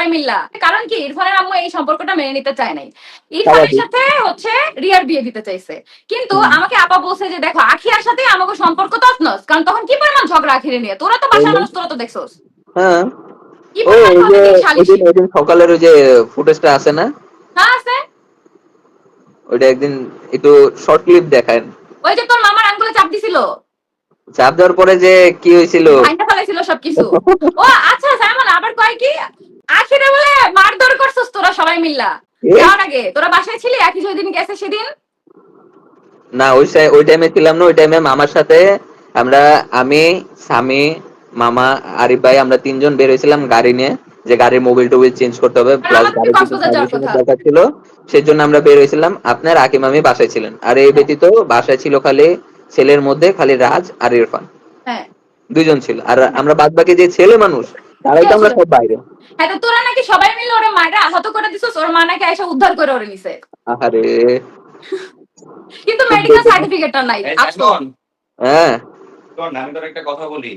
সবাই মিল্লা। কারণ কি ইরফানের আম্মু এই সম্পর্কটা মেনে নিতে চায় নাই। ইরফানের সাথে হচ্ছে রিয়ার বিয়ে দিতে চাইছে। কিন্তু আমাকে আপা বলছে যে দেখো আখিয়ার সাথে আমাকে সম্পর্ক তছনছ কারণ তখন কি পরিমাণ ঝগড়া আখিরে নিয়ে? তোরা তো বাসার মানুষ তোরা তো দেখছোস। হ্যাঁ। সকালের ওই যে ফুটেজটা আছে না? হ্যাঁ আছে। ওইটা একদিন একটু শর্ট ক্লিপ দেখায় ওই যে তোর মামার আঙ্গুলে চাপ দিছিল। চাপ দেওয়ার পরে যে কি হয়েছিল? ফেলাইছিল সবকিছু। ও আচ্ছা সাইমন আবার কয় কি? আখিরে বলে মারধর করছস তোরা সবাই মিল্লা। যাওয়ার আগে তোরা বাসায় ছিলি? যেদিন গেছে সেদিন? না ওই ওই টাইমে ছিলাম না ওই টাইমে মামার সাথে আমরা আমি স্বামী মামা আরিফ ভাই আমরা তিনজন বের হয়েছিলাম গাড়ি নিয়ে যে গাড়ির মোবিল টোবিল চেঞ্জ করতে হবে প্লাস কথা। দরকার ছিল সেই জন্য আমরা বের হয়েছিলাম। আপনার আকিম আমি বাসায় ছিলেন। আর এই ব্যতীত বাসায় ছিল খালি ছেলের মধ্যে খালি রাজ আর ইরফান। হ্যাঁ। দুইজন ছিল। আর আমরা বাদ বাকি যে ছেলে মানুষ তারাই তো আমরা সব বাইরে। হ্যাঁ তো তোরা নাকি সবাই মিলে ওরে মারা আহত করে দিছিস ওর মা নাকি এসে উদ্ধার করে ওরে নিছে। আরে কিন্তু মেডিকেল সার্টিফিকেটটা নাই আসতো হ্যাঁ। শোন, আমি তোর একটা কথা বলি।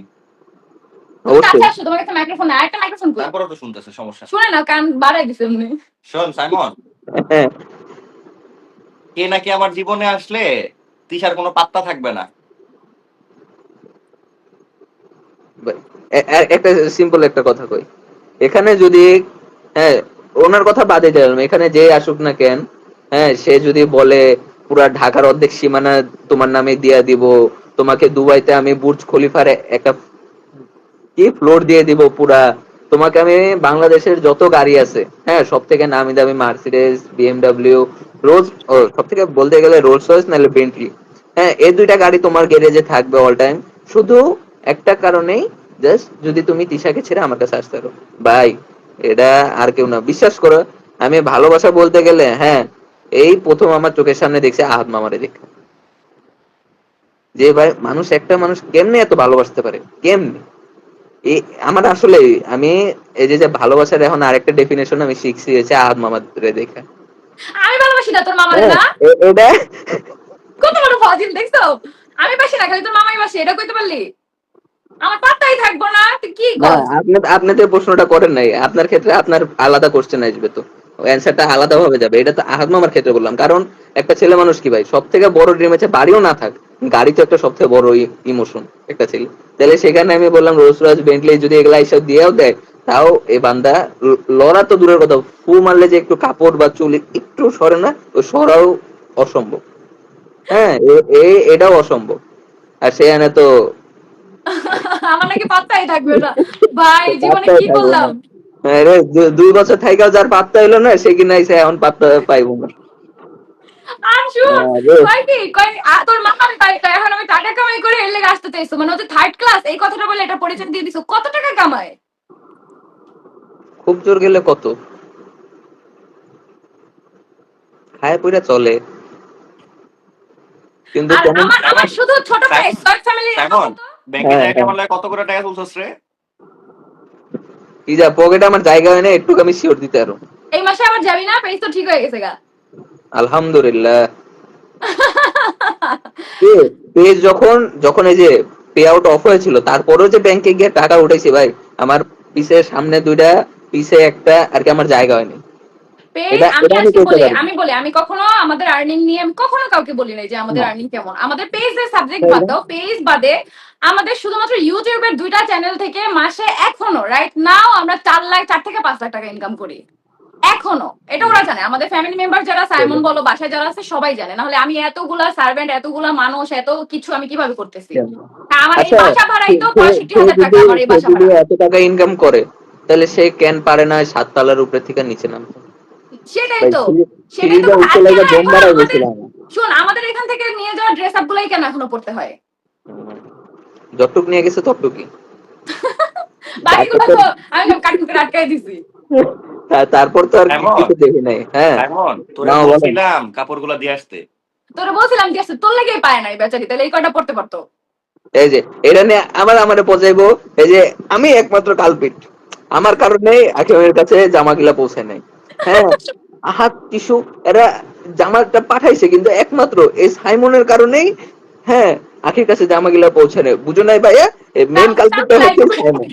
আচ্ছা আসো তোমার কাছে মাইক্রোফোন আর একটা মাইক্রোফোন কই? তারপরে তো শুনতেছে সমস্যা। শুনে না কান বাড়াই দিছে এমনি। শোন সাইমন। হ্যাঁ। কে নাকি আমার জীবনে আসলে তিশার কোনো পাত্তা থাকবে না? একটা সিম্পল একটা কথা কই। এখানে যদি হ্যাঁ ওনার কথা বাদে দিলাম। এখানে যে আসুক না কেন হ্যাঁ সে যদি বলে, পুরা ঢাকার অর্ধেক সীমানা তোমার নামে দিয়া দিব, তোমাকে দুবাইতে আমি বুর্জ খলিফার একটা কি ফ্লোর দিয়ে দিব পুরা, তোমাকে আমি বাংলাদেশের যত গাড়ি আছে হ্যাঁ সব থেকে নামি দামি মার্সিডিজ, বিএমডব্লিউ রোজ সব থেকে বলতে গেলে রোলস রয়েস, নাহলে বেন্টলি। হ্যাঁ এই দুইটা গাড়ি তোমার গ্যারেজে থাকবে অল টাইম শুধু একটা কারণেই জাস্ট যদি তুমি তিশাকে ছেড়ে আমার কাছে আসতে পারো। ভাই এটা আর কেউ না। বিশ্বাস করো আমি ভালোবাসা বলতে গেলে হ্যাঁ এই প্রথম আমার চোখের সামনে দেখছি আহাত মামারে দেখে। যে ভাই মানুষ একটা মানুষ কেমনে এত ভালোবাসতে পারে? কেমনে? আমার আসলে আমি এই যে যে ভালোবাসার এখন আরেকটা ডেফিনেশন আমি শিখছি হচ্ছে আহাত মামারে দেখে। আমি ভালোবাসি না তোর মামার না? হ্যাঁ, এটা? কত বড় ফাজিল দেখছ? আমি বাসি না খালি তোর মামাই বাসি এটা কইতে পারলি? আমার পাত্তাই থাকব না কি আপনি আপনি তো এই প্রশ্নটা করেন নাই। আপনার ক্ষেত্রে আপনার আলাদা কোশ্চেন আসবে তো। অ্যান্সারটা আলাদা ভাবে যাবে। এটা তো মামার ক্ষেত্রে বললাম। কারণ একটা ছেলে মানুষ কি ভাই? সব থেকে বড় ড্রিম আছে বাড়িও না থাক। গাড়ি তো একটা সব থেকে বড় ইমোশন একটা ছেলে। তাহলে সেখানে আমি বললাম রোজ রোজ বেন্টলি যদি এগুলা এইসব দিয়েও দেয় তাও এই বান্দা লড়া তো দূরের কথা। ফু মারলে যে একটু কাপড় বা চুল একটু সরে না ওই সরাও অসম্ভব। হ্যাঁ এ- এ- এটাও অসম্ভব। আর সেখানে তো আমার নাকি পাত্তাই থাকবে না। ভাই জীবনে কি করলাম? হ্যাঁ রে, দু- দুই বছর থাইকাও যার পাত্তা এলো না সে কিনা এসে এখন পাত্তা পাইবো না। আর হ্যাঁ, কি তোর কয়, এখন আমি টাকা কামাই করে এর লেগে আসতে চাইছো। মানে হচ্ছে থার্ড ক্লাস এই কথাটা বলে এটা পরিচয় দিয়ে দিছো। কত টাকা কামায়? খুব জোর গেলে কত? খায় পইরা চলে। কিন্তু আমার আমার শুধু ছোট ভাই ফ্যামিলি ব্যাংকে হ্যাঁ, টাকা হ্যাঁ। মারলে কত করে টাকা তুলছস রে? যা পকেটে আমার জায়গা হয় না একটু আমি শিওর দিতে আরও এই মাসে আবার যাবি না? পেজ তো ঠিক হয়ে গেছে গা। আলহামদুলিল্লাহ। পেজ যখন যখন এই যে পে আউট অফ হয়েছিল তারপরেও যে ব্যাংকে গিয়ে টাকা উঠেছি ভাই আমার পিছে সামনে দুইটা পিছে একটা আর কি আমার জায়গা হয়নি। পেজ আমি বলি আমি কখনো আমাদের আর্নিং নিয়ে আমি কখনো কাউকে বলি নাই যে আমাদের আর্নিং কেমন। আমাদের পেজের সাবজেক্ট বাদ দাও পেজ বাদে আমাদের শুধুমাত্র ইউটিউবের দুইটা চ্যানেল থেকে মাসে এখনও রাইট নাও আমরা চার লাখ চার থেকে পাঁচ লাখ টাকা ইনকাম করি। এখনও। এটা ওরা জানে। আমাদের ফ্যামিলি মেম্বার যারা সাইমন বলো বাসায় যারা আছে সবাই জানে। নাহলে আমি এতগুলা সার্ভেন্ট এতগুলা মানুষ এত কিছু আমি কীভাবে করতেছি? আমার এই আচ্ছা, বাসা ভাড়াই তো পঁয়ষট্টি হাজার টাকা আমার এই বাসা ভাড়া। এত টাকা ইনকাম করে তাহলে সে কেন পারে না সাত তলার উপরে থেকে নিচে নামতে? সেটাই তো। সেটাই তো। গেছিলাম। শোন আমাদের এখান থেকে নিয়ে যাওয়া ড্রেস আপ গুলাই কেন এখনও পড়তে হয়? যতটুক নিয়ে গেছে ততটুকুই। বাকিগুলো তো আমি সব কাটুন আটকাই দিছি। তা- তারপর তো আর কিছু দেখি নাই হ্যাঁ। সাইমন তোরে বলছিলাম কাপড়গুলো দিয়ে আসতে। তোরা বলছিলাম যে তোর লেগেই পায় নাই বেচারি তাহলে এই কয়টা পড়তে পারতো? এই যে এটা নিয়ে আবার আমারে পচাইবো এই যে আমি একমাত্র কালপিট। আমার কারণে আকিমের কাছে জামা গিলা পৌঁছায় নাই। হ্যাঁ হাত টিস্যু এরা জামাটা পাঠাইছে কিন্তু একমাত্র এই সাইমনের কারণেই হ্যাঁ আখির কাছে জামা গিলা পৌঁছে বুঝো নাই ভাইয়া মেন কালপিটটা হচ্ছে সাইমন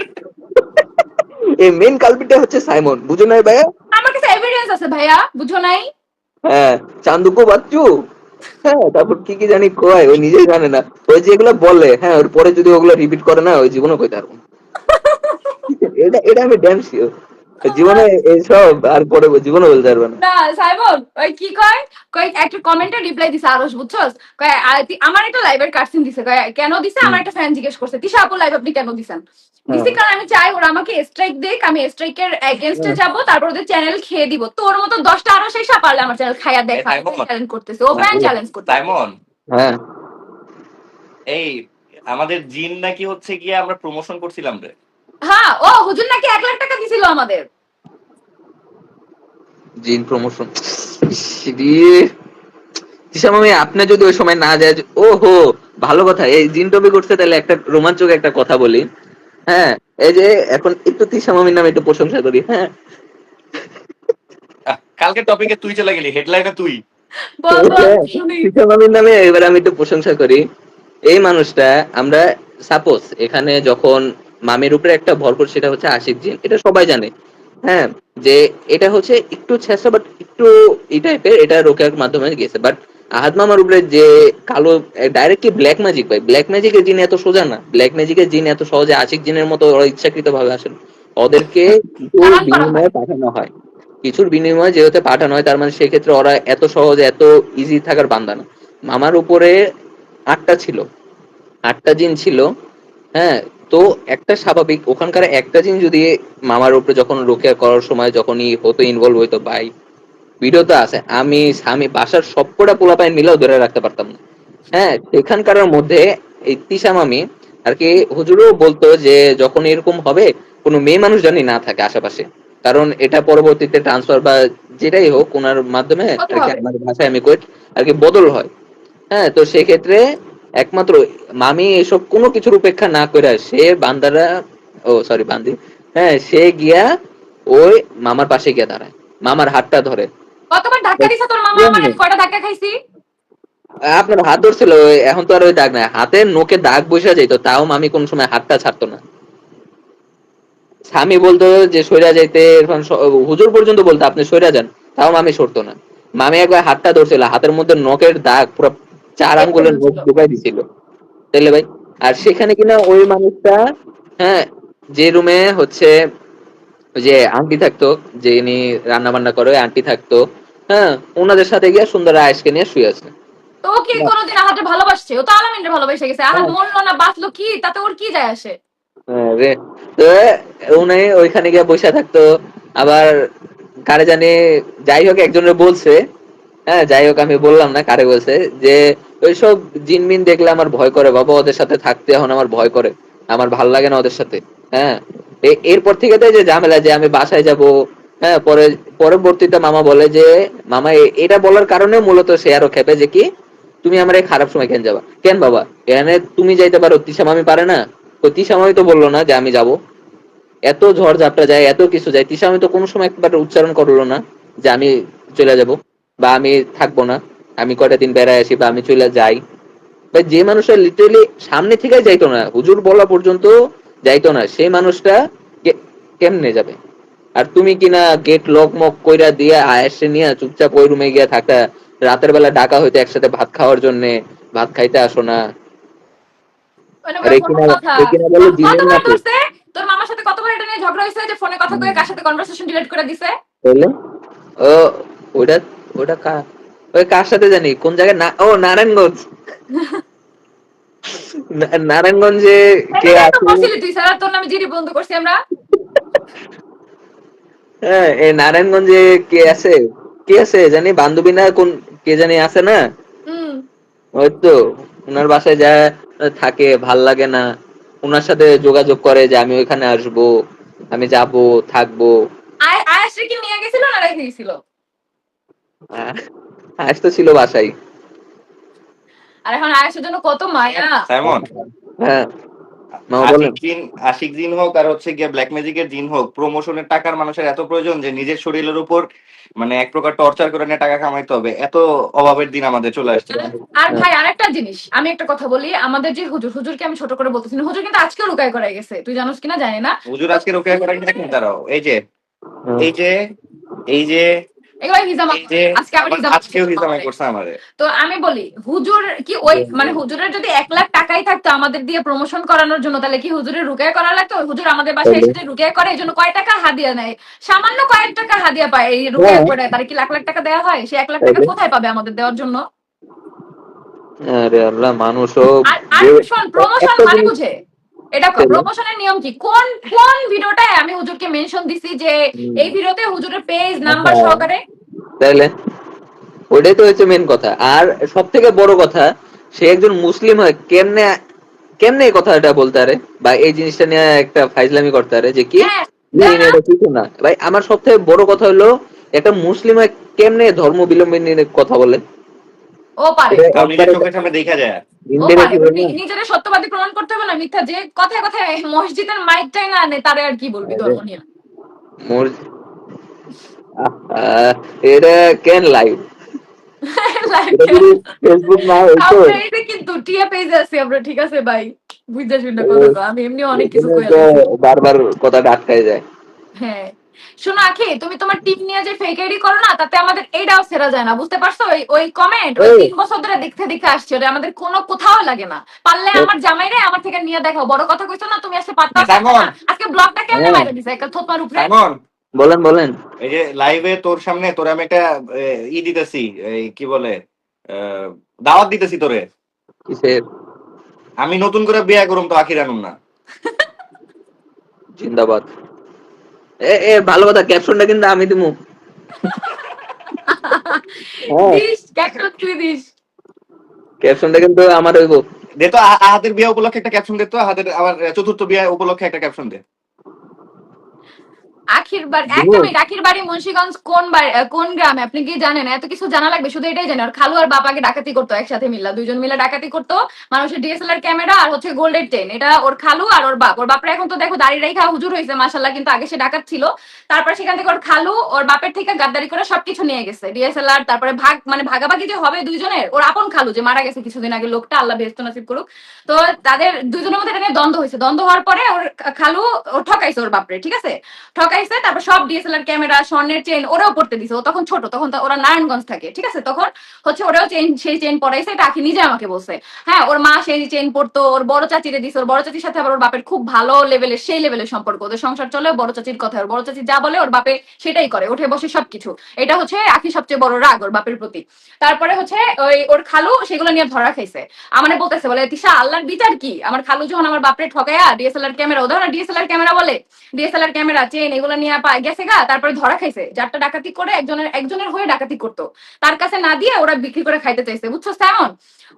এই মেন কালপিটা হচ্ছে সাইমন বুঝো নাই ভাইয়া? আমার কাছে এভিডেন্স আছে ভাইয়া বুঝো নাই? হ্যাঁ চান্দুকো বাচ্চু। হ্যাঁ তারপর কি কি জানি কয় ওই নিজেই জানে না। ওই যেগুলো বলে হ্যাঁ ওর পরে যদি ওগুলো রিপিট করে না ওই জীবনে কইতে পারব এটা এটা আমি ড্যাম শিওর জীবনে এইসব আর পরে জীবনে বলতে পারবে না। না সাইমন ওই কি কয়? কয় একটা কমেন্টে রিপ্লাই দিছে আরস বুঝছস? কয় আমার একটা লাইভের কাটসিন দিছে কয় কেন দিছে? আমার একটা ফ্যান জিজ্ঞেস করছে তিশা আপু লাইভ আপনি কেন দিছেন? দিছি কারণ আমি চাই ওরা আমাকে স্ট্রাইক দেখ আমি স্ট্রাইকের এগেনস্টে যাব তারপর ওদের চ্যানেল খেয়ে দিব। তোর মতো দশটা আরও সেই পারলে আমার চ্যানেল খাইয়া দেখা চ্যালেঞ্জ করতেছে ও ফ্যান চ্যালেঞ্জ করতেছে। সাইমন। হ্যাঁ। এই আমাদের জিন নাকি হচ্ছে গিয়ে আমরা প্রমোশন করছিলাম রে। হ্যাঁ ও হুজুর নাকি এক লাখ টাকা দিছিল আমাদের। জিন প্রমোশন তিশা মামি আপনি যদি ওই সময় না যায় ও হো ভালো কথা। এই জিন টপিক করছে তাহলে একটা রোমাঞ্চক একটা কথা বলি। হ্যাঁ এই যে এখন একটু তিশা মামির নামে একটু প্রশংসা করি হ্যাঁ। কালকে টপিকে তুই চলে গেলি হেডলাইনে তুই। তিশা মামির নামে এবার আমি একটু প্রশংসা করি। এই মানুষটা আমরা সাপোজ এখানে যখন মামির উপরে একটা ভর করি সেটা হচ্ছে আশিক জিন। এটা সবাই জানে। হ্যাঁ যে এটা হচ্ছে একটু ছেঁচা বাট একটু এই টাইপের এটা রোকেয়ার মাধ্যমে গেছে বাট আহাদ মামার উপরে যে কালো ডাইরেক্টলি ব্ল্যাক ম্যাজিক পাই ব্ল্যাক ম্যাজিকের জিন এত সোজা না। ব্ল্যাক ম্যাজিকের জিন এত সহজে আশিক জিনের মতো ওরা ইচ্ছাকৃত ভাবে আসেন ওদেরকে কিছুর। বিনিময়ে পাঠানো হয়। কিছুর বিনিময়ে যেহেতু পাঠানো হয় তার মানে সেক্ষেত্রে ওরা এত সহজে এত ইজি থাকার বান্দা না। মামার উপরে আটটা ছিল। আটটা জিন ছিল। হ্যাঁ তো একটা স্বাভাবিক ওখানকার একটা জিন যদি মামার উপরে যখন রোকেয়া করার সময় যখনই হতো ইনভলভ হইতো ভাই ভিডিও তো আছে আমি আমি বাসার সবকটা পোলাপাইন মিলেও ধরে রাখতে পারতাম না। হ্যাঁ সেখানকার মধ্যে এই তিশা মামি আর কি হুজুরও বলতো যে যখন এরকম হবে কোনো মেয়ে মানুষ জানি না থাকে আশেপাশে। কারণ এটা পরবর্তীতে ট্রান্সফার বা যেটাই হোক ওনার মাধ্যমে আর কি। আমার ভাষায় আমি কই আর কি বদল হয়। হ্যাঁ তো সেক্ষেত্রে একমাত্র মামি এসব কোনো কিছুর উপেক্ষা না করে সে বান্দারা ও সরি বান্দি। হ্যাঁ সে গিয়া ওই মামার পাশে গিয়া দাঁড়ায়। মামার হাতটা ধরে। কতবার ধাক্কা দিছে তোর মামা আমার কয়টা ধাক্কা খাইছি? আপনার হাত ধরছিল এখন তো আর ওই দাগ নাই। হাতের নোকে দাগ বসে যাইতো তাও মামি কোন সময় হাতটা ছাড়তো না। স্বামী বলতো যে সইরা যাইতে হুজুর পর্যন্ত বলতো আপনি সইরা যান। তাও মামি সরতো না। মামি একবার হাতটা ধরছিল হাতের মধ্যে নখের দাগ পুরো চার আঙ্গুলের ঢুকাই দিছিল। তাইলে ভাই আর সেখানে কিনা ওই মানুষটা হ্যাঁ যে রুমে হচ্ছে যে আন্টি থাকতো যে ইনি রান্না বান্না করে আন্টি থাকতো হ্যাঁ ওনাদের সাথে গিয়ে সুন্দর আয়েশকে নিয়ে শুয়ে আছে। তো কি কোনোদিন আহাতে ভালোবাসছে? ও তো আলামিনরে ভালোবেসে গেছে। আহাত মরলো না বাঁচলো কি? তাতে ওর কি যায় আসে? হ্যাঁ রে তো উনি ওইখানে গিয়ে বসে থাকতো আবার কারে জানি যাই হোক একজনের বলছে হ্যাঁ যাই হোক আমি বললাম না কারে বলছে যে ওইসব জিনমিন দেখলে আমার ভয় করে, বাবা, ওদের সাথে থাকতে এখন আমার ভয় করে। আমার ভালো লাগে না ওদের সাথে। হ্যাঁ? এরপর থেকে তো যে ঝামেলা যে আমি বাসায় যাব হ্যাঁ পরে, পরবর্তীতে মামা বলে যে, মামা এটা বলার কারণে মূলত সে আরও খেপে যে কি, তুমি আমার এই খারাপ সময় কেন যাবা? কেন বাবা? এখানে তুমি যাইতে পারো তিশা মামি পারে না? তো তিশা মামি তো বলল না যে আমি যাব। এত ঝড় ঝাপটা যায়, এত কিছু যায় তিশা মামি তো কোনো সময় একবার উচ্চারণ করল না যে আমি চলে যাব বা আমি থাকব না। আমি কয়টা দিন বেড়ায় আসি বা আমি চলে যাই। বা যে মানুষটা লিটারেলি সামনে থেকে যাইতো না হুজুর বলা পর্যন্ত যাইতো না সেই মানুষটা কেমনে যাবে? আর তুমি কিনা গেট লক মক কইরা দিয়ে আয়েসে নিয়ে চুপচাপ ওই রুমে গিয়ে থাকা রাতের বেলা ডাকা হইতো একসাথে ভাত খাওয়ার জন্য ভাত খাইতে আসো না। তোর মামার সাথে কতবার এটা নিয়ে ঝগড়া হয়েছে যে ফোনে কথা কয়ে কার সাথে কনভারসেশন ডিলিট করে দিছে? ও ওটা ওটা কা ওই কার সাথে জানি? কোন জায়গায় না ও নারায়ণগঞ্জ। নারায়ণগঞ্জে কে স্যার তোর নামে জিডি বন্ধ করছি আমরা। হ্যাঁ এই নারায়ণগঞ্জে কে আছে? কে আছে? জানি বান্ধবী না কোন কে জানি আছে না? হুম। ওই তো ওনার বাসায় যা থাকে ভালো লাগে না। ওনার সাথে যোগাযোগ করে যে আমি ওইখানে আসব আমি যাব থাকব। আয় আয়াসরে কি নিয়ে গেছিল না রেখে গেছিল? আজ তো ছিল বাসাই আর এখন আয়াসের জন্য কত মায়া। সাইমন। হ্যাঁ। আশিক জিন আশিক জিন হোক আর হচ্ছে গিয়ে ব্ল্যাক ম্যাজিকের জিন হোক প্রমোশনের টাকার মানুষের এত প্রয়োজন যে নিজের শরীরের উপর মানে এক প্রকার টর্চার করে নিয়ে টাকা কামাইতে হবে এত অভাবের দিন আমাদের চলে আসছে। আর ভাই আরেকটা জিনিস আমি একটা কথা বলি আমাদের যে হুজুর হুজুরকে আমি ছোট করে বলতেছি হুজুর কিন্তু আজকেও লুকায় করাই গেছে তুই জানোস কিনা জানি না। হুজুর আজকে রোকেয়া করেন দেখেন তারাও এই যে এই যে এই যে এগুলো হিজামা আজকে আবার হিজামা আজকেও হিসামাই করছে আমাদের। তো আমি বলি হুজুর কি ওই মানে হুজুরের যদি এক লাখ টাকাই থাকতো আমাদের দিয়ে প্রমোশন করানোর জন্য তাহলে কি হুজুরের রুকায় করা লাগতো? হুজুর আমাদের বাসায় এসে রুকায় করে এই জন্য কয় টাকা হাদিয়া নেয়? সামান্য কয়েক টাকা হাদিয়া পায় এই রুকায় করে তার কি লাখ লাখ টাকা দেওয়া হয়? সে এক লাখ টাকা কোথায় পাবে আমাদের দেওয়ার জন্য? আরে আল্লাহ মানুষও প্রমোশন মানে বুঝে? এটা প্রমোশনের নিয়ম কি? কোন কোন ভিডিওটায় আমি হুজুরকে মেনশন দিছি যে এই ভিডিওতে হুজুরের পেজ নাম্বার হ্যাঁ। সহকারে? তাইলে? ওইটাই তো হচ্ছে মেন কথা। আর সব থেকে বড় কথা সে একজন মুসলিম হয় কেমনে কেমনে এই কথাটা বলতে পারে? বা এই জিনিসটা নিয়ে একটা ফাইজলামি করতে পারে যে কি? হ্যাঁ কিছু না। ভাই আমার সব থেকে বড় কথা হলো একটা মুসলিম হয় কেমনে ধর্ম বিলম্বন নিয়ে কথা বলে? ও পারে। এটা চোখের সামনে দেখা যায়। ও পারে। Indirectly নি- নিজেদের সত্যবাদী প্রমাণ করতে হবে না মিথ্যা যে কথায় কথায় মসজিদের মাইকটাই না আনে তারে আর কি বলবি ধর্ম নিয়ে? আহ, এটা কেন লাইভ ফেসবুক না হইতো এটা কিন্তু টিয়া পেজে আছি আমরা ঠিক আছে ভাই বুঝতে শুনতে কথা। আমি এমনি অনেক কিছু কই বারবার কথাটা আটকায় যায়। হ্যাঁ। শোনো আখি তুমি তোমার টিম নিয়ে যে ফেক আইডি করো না তাতে আমাদের এইটাও সেরা যায় না বুঝতে পারছ? ওই ওই কমেন্ট ওই তিন বছর ধরে দেখতে দেখতে আসছে ওটা আমাদের কোনো কোথাও লাগে না। পারলে আমার জামাইরে আমার থেকে নিয়ে দেখো বড় কথা কইছো না তুমি আজকে পারতা আজকে ব্লগটা কেমনে হ্যাঁ। মাইরে দিছে একটা থোপার উপরে। বলেন বলেন। এই যে লাইভে তোর সামনে তোর আমি একটা ই দিতেছি এই কি বলে আহ, দাওয়াত দিতেছি তোরে। কিসের? আমি নতুন করে বিয়ে করুম তো আখির আনুম না। জিন্দাবাদ। এ এ ভালো কথা ক্যাপশনটা কিন্তু আমি দিমু। দিস তুই দিস। ক্যাপশনটা কিন্তু আমার হইব। দে তো আহাদের বিয়ে উপলক্ষে একটা ক্যাপশন দে তো আহাদের আবার চতুর্থ বিয়ে উপলক্ষে একটা ক্যাপশন দে। আখির বাড়ি দিব? একটা মিনিট আখির বাড়ি মুন্সিগঞ্জ কোন কোন গ্রামে? আপনি কি জানেন? এত কিছু জানা লাগবে শুধু এটাই জানেন আর খালু আর বাবাকে ডাকাতি করতো একসাথে মিল্লা দুইজন মিলে ডাকাতি করতো মানুষের ডিএসএলআর ক্যামেরা আর হচ্ছে গোল্ডের টেন এটা ওর খালু আর ওর বাপ। ওর বাপরা এখন তো দেখো দাঁড়িয়ে রেখা হুজুর হয়েছে মাসাল্লাহ কিন্তু আগে সে ডাকাত ছিল। তারপর সেখান থেকে ওর খালু ওর বাপের থেকে গাদ্দারি করে সবকিছু নিয়ে গেছে। ডিএসএলআর তারপরে ভাগ মানে ভাগাভাগি যে হবে দুইজনের ওর আপন খালু যে মারা গেছে কিছুদিন আগে লোকটা আল্লাহ বেস্ত নসিব করুক। তো তাদের দুইজনের মধ্যে এটা নিয়ে দ্বন্দ্ব হয়েছে। দ্বন্দ্ব হওয়ার পরে ওর খালু ও ঠকাইছে ওর বাপরে ঠিক আছে? ঠকাইছে তারপর সব ডিএসএলআর ক্যামেরা, স্বর্ণের চেন ওরাও পড়তে দিছে। ও তখন ছোট, তখন ওরা নারায়ণগঞ্জ থাকে, ঠিক আছে? তখন হচ্ছে ওরাও চেন সেই চেন পড়াইছে, এটা আখি নিজে আমাকে বলছে। হ্যাঁ ওর মা সেই চেন পড়তো, ওর বড় চাচিরে দিছে, ওর বড় চাচির সাথে আবার ওর বাপের খুব ভালো লেভেলের সেই লেভেলের সম্পর্ক। ওদের সংসার চলে বড় চাচির কথা, ওর বড় চাচি যা বলে, ওর বাপে সেটাই করে, উঠে বসে সবকিছু। এটা হচ্ছে আখি সবচেয়ে বড় রাগ ওর বাপের প্রতি। তারপরে হচ্ছে ওই ওর খালু সেগুলো নিয়ে ধরা খাইছে। আমারে বলতেছে, বলে, তিশা, আল্লাহর বিচার কি? আমার খালু যখন আমার বাপরে ঠকাইয়া ডিএসএলআর ক্যামেরা উদাহরণ ডিএসএলআর ক্যামেরা বলে? ডিএসএলআর ক্যামেরা চেন এগুলো নিয়ে গেছে গা তারপরে ধরা খাইছে। যারটা ডাকাতি করে একজনের একজনের হয়ে ডাকাতি করতো। তার কাছে না দিয়ে ওরা বিক্রি করে খাইতে চাইছে বুঝছ তেমন?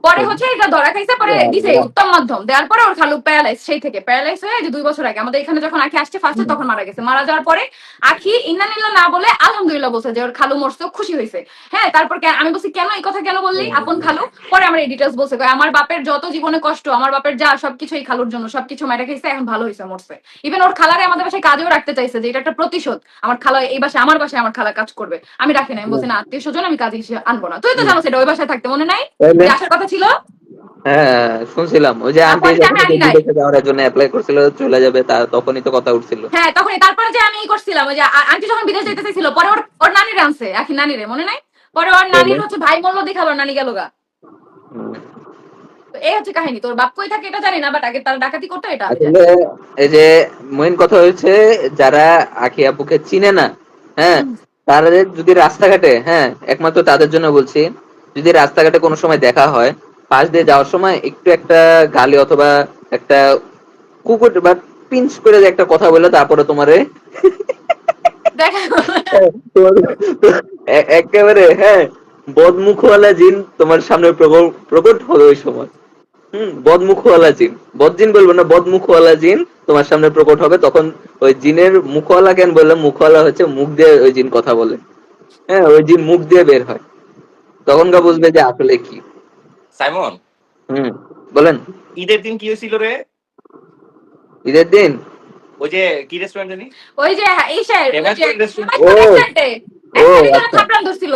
পরে হচ্ছে এটা ধরা খাইছে পরে দিছে উত্তম মাধ্যম। দেওয়ার পরে ওর খালু প্যারালাইজ সেই থেকে। প্যারালাইজ হয়ে যে দুই বছর আগে আমাদের এখানে যখন আখি আসছে ফার্স্টে তখন মারা গেছে। মারা যাওয়ার পরে আখি ইন্নানিল্লা না বলে আলহামদুলিল্লাহ বলছে যে ওর খালু মরছে খুশি হয়েছে হ্যাঁ তারপর আমি বলছি কেন এই কথা কেন বললি? আপন খালু? পরে আমার এই ডিটেলস বলছে আমার বাপের যত জীবনে কষ্ট আমার বাপের যা সবকিছু এই খালুর জন্য সবকিছু মারা খাইছে এখন ভালো হয়েছে মরছে। ইভেন ওর খালারে আমাদের বাসায় কাজেও রাখতে চাইছে যে এটা একটা প্রতিশোধ। আমার খালা এই বাসায় আমার বাসায় আমার খালা কাজ করবে। আমি রাখি না আমি বলছি না আত্মীয় স্বজন আমি কাজে হিসেবে আনব না। তুই তো জানো সেটা ওই বাসায় থাকতে মনে নাই? আসার কথা ছিল? হ্যাঁ শুনছিলাম। ওই যে আন্টি। বিদেশে যাওয়ার জন্য অ্যাপ্লাই করছিল চলে যাবে তা তখনই তো কথা উঠছিল। হ্যাঁ তখনই। তারপরে যে আমি করছিলাম ওই যে আন্টি যখন বিদেশ যেতে চাইছিল পরে ওর ওর আখি নানিরে মনে নাই? পরে ওর নানির হচ্ছে ভাই মল্ল দেখাবার নানি গেল গা। এই হচ্ছে কাহিনী তোর বাপ কই থাকে এটা জানি না বাট আগে তার ডাকাতি করতো এটা। আসলে এই যে মেইন কথা হচ্ছে যারা আখি আপুকে চিনে না হ্যাঁ তারা যদি রাস্তাঘাটে হ্যাঁ একমাত্র তাদের জন্য বলছি যদি রাস্তাঘাটে কোনো সময় দেখা হয় পাশ দিয়ে যাওয়ার সময় একটু একটা গালি অথবা একটা কুকুর বা পিঞ্চ করে যে একটা কথা বলে তারপরে তোমারে একেবারে হ্যাঁ বদমুখওয়ালা জিন তোমার সামনে প্রকট প্রকট হবে ওই সময়। হম বদমুখওয়ালা জিন। বদজিন বলব না বদমুখওয়ালা জিন তোমার সামনে প্রকট হবে তখন ওই জিনের মুখওয়ালা কেন বললে মুখওয়ালা হচ্ছে মুখ দিয়ে ওই জিন কথা বলে। হ্যাঁ ওই জিন মুখ দিয়ে বের হয়। তখনকার বুঝবে যে আসলে কি। সাইমন? হুম বলেন। ঈদের দিন কি হয়েছিল রে? ঈদের দিন? ওই যে কি রেস্টুরেন্ট জানি? ওই যে ইসের ওই যে Amazon ও। ও, আচ্ছা। ধরছিল।